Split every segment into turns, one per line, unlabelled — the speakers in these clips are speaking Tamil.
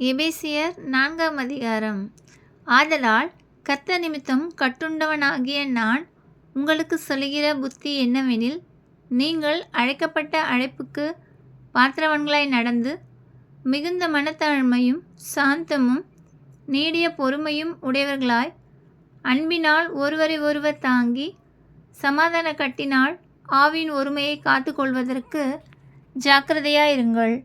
எபேசியர் நான்காம் அதிகாரம். ஆதலால் கத்த நிமித்தம் கட்டுண்டவனாகிய நான் உங்களுக்கு சொல்லுகிற புத்தி என்னவெனில் நீங்கள் அழைக்கப்பட்ட அழைப்புக்கு பாத்திரவன்களாய் நடந்து மிகுந்த மனத்தாழ்மையும் சாந்தமும் நீடிய பொறுமையும் உடையவர்களாய் அன்பினால் ஒருவரை ஒருவர் தாங்கி சமாதான கட்டினால் ஆவின் ஒருமையை காத்துக்கொள்வதற்கு ஜாக்கிரதையாயிருங்கள்.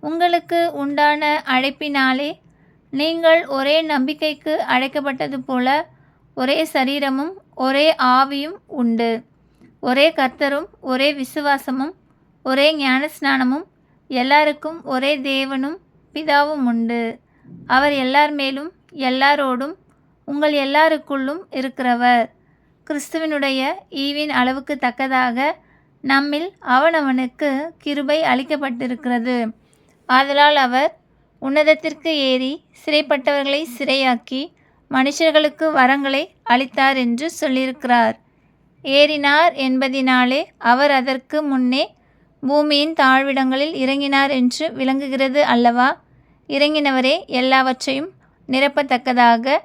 உங்களுக்கு உண்டான அழைப்பினாலே நீங்கள் ஒரே நம்பிக்கைக்கு அழைக்கப்பட்டது போல ஒரே சரீரமும் ஒரே ஆவியும் உண்டு. ஒரே கர்த்தரும் ஒரே விசுவாசமும் ஒரே ஞானஸ்நானமும் எல்லாருக்கும் ஒரே தேவனும் பிதாவும் உண்டு. அவர் எல்லார் மேலும் எல்லாரோடும் உங்கள் எல்லாருக்குள்ளும் இருக்கிறவர். கிறிஸ்துவினுடைய ஈவின் அளவுக்கு தக்கதாக நம்மில் அவனவனுக்கு கிருபை அளிக்கப்பட்டிருக்கிறது. ஆதலால் அவர் உன்னதத்திற்கு ஏறி சிறைப்பட்டவர்களை சிறையாக்கி மனுஷர்களுக்கு வரங்களை அளித்தார் என்று சொல்லியிருக்கிறார். ஏறினார் என்பதினாலே அவர் அதற்கு முன்னே பூமியின் தாழ்விடங்களில் இறங்கினார் என்று விளங்குகிறது அல்லவா? இறங்கினவரே எல்லாவற்றையும் நிரப்பத்தக்கதாக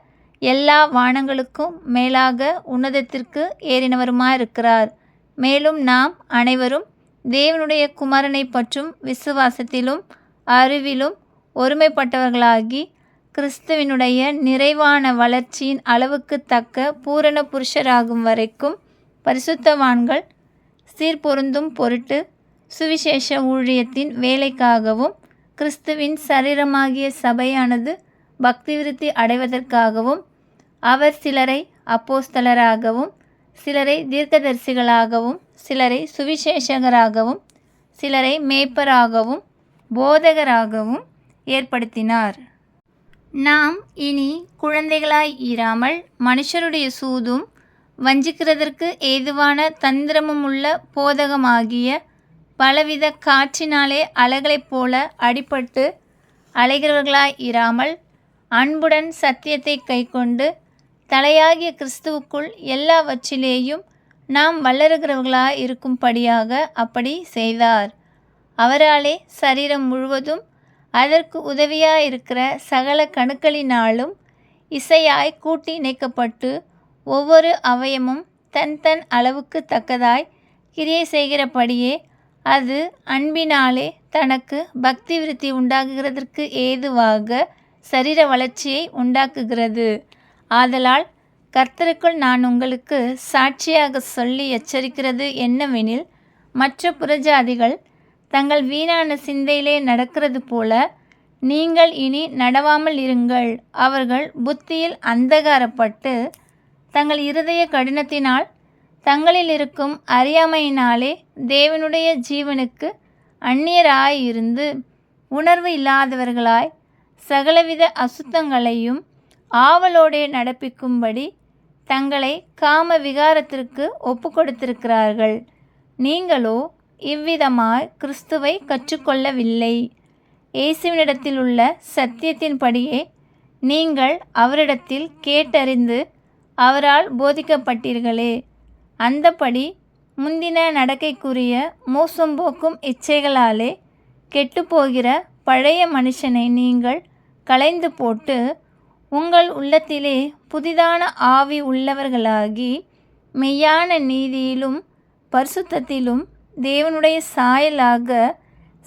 எல்லா வானங்களுக்கும் மேலாக உன்னதத்திற்கு ஏறினவருமாயிருக்கிறார். மேலும் நாம் அனைவரும் தேவனுடைய குமாரனை பற்றும் விசுவாசத்திலும் அறிவிலும் ஒருமைப்பட்டவர்களாகி கிறிஸ்துவினுடைய நிறைவான வளர்ச்சியின் அளவுக்கு தக்க பூரண புருஷராகும் வரைக்கும் பரிசுத்தவான்கள் சீர்பொருந்தும் பொருட்டு சுவிசேஷ ஊழியத்தின் வேலைக்காகவும் கிறிஸ்துவின் சரீரமாகிய சபையானது பக்தி விருத்தி அடைவதற்காகவும் அவர் சிலரை அப்போஸ்தலராகவும் சிலரை தீர்க்கதரிசிகளாகவும் சிலரை சுவிசேஷகராகவும் சிலரை மேய்ப்பராகவும் போதகராகவும் ஏற்படுத்தினார். நாம் இனி குழந்தைகளாய் இராமல் மனுஷருடைய சூதும் வஞ்சிக்கிறதற்கு ஏதுவான தந்திரமுமுள்ள போதகமாகிய பலவித காற்றினாலே அலைகளைப் போல அடிபட்டு அலைகிறவர்களாய் இராமல் அன்புடன் சத்தியத்தை கைக்கொண்டு தலையாகிய கிறிஸ்துவுக்குள் எல்லாவற்றிலேயும் நாம் வளருகிறவர்களாய் இருக்கும்படியாக அப்படி செய்தார். அவராலே சரீரம் முழுவதும் அதற்கு உதவியாயிருக்கிற சகல கணுக்களினாலும் இசையாய் கூட்டி இணைக்கப்பட்டு ஒவ்வொரு அவயமும் தன் தன் அளவுக்கு தக்கதாய் கிரியை செய்கிறபடியே அது அன்பினாலே தனக்கு பக்தி விருத்தி உண்டாகுகிறதற்கு ஏதுவாக சரீர வளர்ச்சியை உண்டாக்குகிறது. ஆதலால் கர்த்தருக்குள் நான் உங்களுக்கு சாட்சியாக சொல்லி எச்சரிக்கிறது என்னவெனில் மற்ற புறஜாதிகள் தங்கள் வீணான சிந்தையிலே நடக்கிறது போல நீங்கள் இனி நடவாமல் இருங்கள். அவர்கள் புத்தியில் அந்தகாரப்பட்டு தங்கள் இருதய கடினத்தினால் தங்களில் இருக்கும் அறியாமையினாலே தேவனுடைய ஜீவனுக்கு அந்நியராயிருந்து உணர்வு இல்லாதவர்களாய் சகலவித அசுத்தங்களையும் ஆவலோடே நடப்பிக்கும்படி தங்களை காம விகாரத்திற்கு ஒப்பு கொடுத்திருக்கிறார்கள் நீங்களோ இவ்விதமாய் கிறிஸ்துவை கற்றுக்கொள்ளவில்லை. இயேசுவினிடத்தில் உள்ள சத்தியத்தின்படியே நீங்கள் அவரிடத்தில் கேட்டறிந்து அவரால் போதிக்கப்பட்டீர்களே. அந்தபடி முந்தின நடக்கைக்குரிய மோசம்போக்கும் இச்சைகளாலே கெட்டுப்போகிற பழைய மனுஷனை நீங்கள் களைந்து போட்டு உங்கள் உள்ளத்திலே புதிதான ஆவி உள்ளவர்களாகி மெய்யான நீதியிலும் பரிசுத்தத்திலும் தேவனுடைய சாயலாக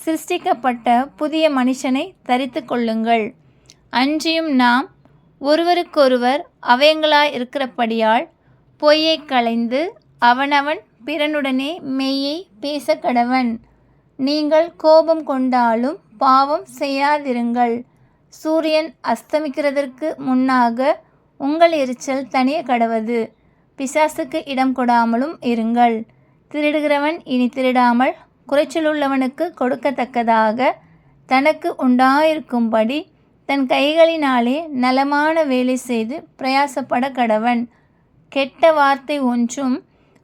சிருஷ்டிக்கப்பட்ட புதிய மனுஷனை தரித்து கொள்ளுங்கள். அன்றியும் நாம் ஒருவருக்கொருவர் அவயங்களாய் இருக்கிறபடியால் பொய்யை களைந்து அவனவன் பிறனுடனே மெய்யை பேச கடவன் நீங்கள் கோபம் கொண்டாலும் பாவம் செய்யாதிருங்கள். சூரியன் அஸ்தமிக்கிறதற்கு முன்னாக உங்கள் எரிச்சல் தனிய கடவது பிசாசுக்கு இடம் கொடாமலும் இருங்கள். திருடுகிறவன் இனி திருடாமல் குறைச்சலுள்ளவனுக்கு கொடுக்கத்தக்கதாக தனக்கு உண்டாயிருக்கும்படி தன் கைகளினாலே நலமான வேலை செய்து பிரயாசப்பட கடவன். கெட்ட வார்த்தை ஒன்றும்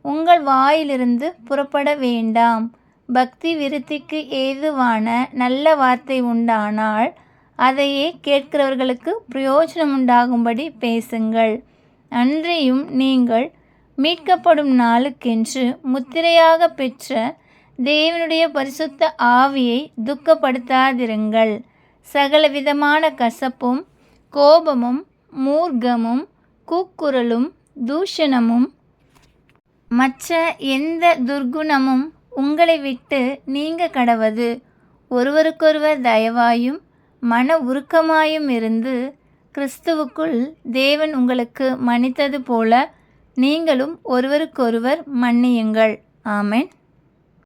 உங்கள் வாயிலிருந்து புறப்பட வேண்டாம். பக்தி விருத்திக்கு ஏதுவான நல்ல வார்த்தை உண்டானால் அதையே கேட்கிறவர்களுக்கு பிரயோஜனம் உண்டாகும்படி பேசுங்கள். அன்றியும் நீங்கள் மீட்கப்படும் நாளுக்கென்று முத்திரையாக பெற்ற தேவனுடைய பரிசுத்த ஆவியை துக்கப்படுத்தாதிருங்கள். சகலவிதமான கசப்பும் கோபமும் மூர்க்கமும் கூக்குரலும் தூஷணமும் மற்ற எந்த துர்க்குணமும் உங்களை விட்டு நீங்க கடவது. ஒருவருக்கொருவர் தயவாயும் மன உருக்கமாயும் இருந்து கிறிஸ்துவுக்குள் தேவன் உங்களுக்கு மன்னித்தது போல நீங்களும் ஒருவருக்கொருவர் மன்னியுங்கள். ஆமென்.